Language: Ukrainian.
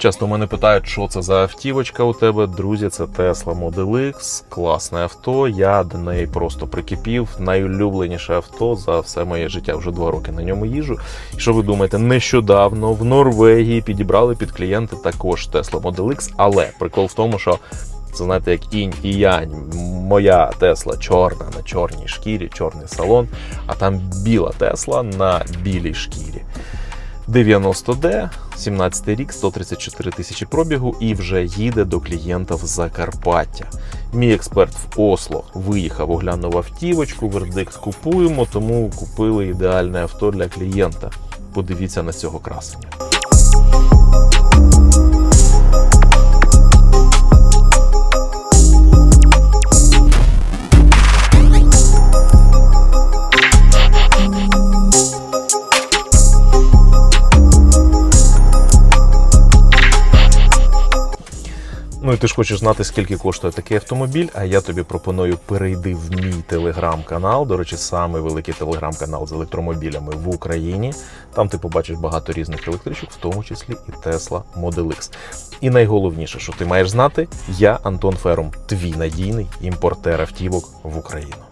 Часто мене питають, що це за автівочка у тебе. Друзі, це Tesla Model X, класне авто. Я до неї просто прикипів. Найулюбленіше авто за все моє життя. Вже два роки на ньому їжу. І що ви думаєте, нещодавно в Норвегії підібрали під клієнти також Tesla Model X, але прикол в тому, що це знаєте, як інь і янь. Моя Тесла чорна на чорній шкірі, чорний салон, а там біла Тесла на білій шкірі. 90D, 17 рік, 134 тисячі пробігу і вже їде до клієнта в Закарпаття. Мій експерт в Осло виїхав, оглянув автівочку, вердикт купуємо, тому купили ідеальне авто для клієнта. Подивіться на цього красення. Ну і ти ж хочеш знати, скільки коштує такий автомобіль, а я тобі пропоную перейди в мій телеграм-канал. До речі, самий великий телеграм-канал з електромобілями в Україні. Там ти побачиш багато різних електричок, в тому числі і Tesla Model X. І найголовніше, що ти маєш знати, я Антон Ферум, твій надійний імпортер автівок в Україну.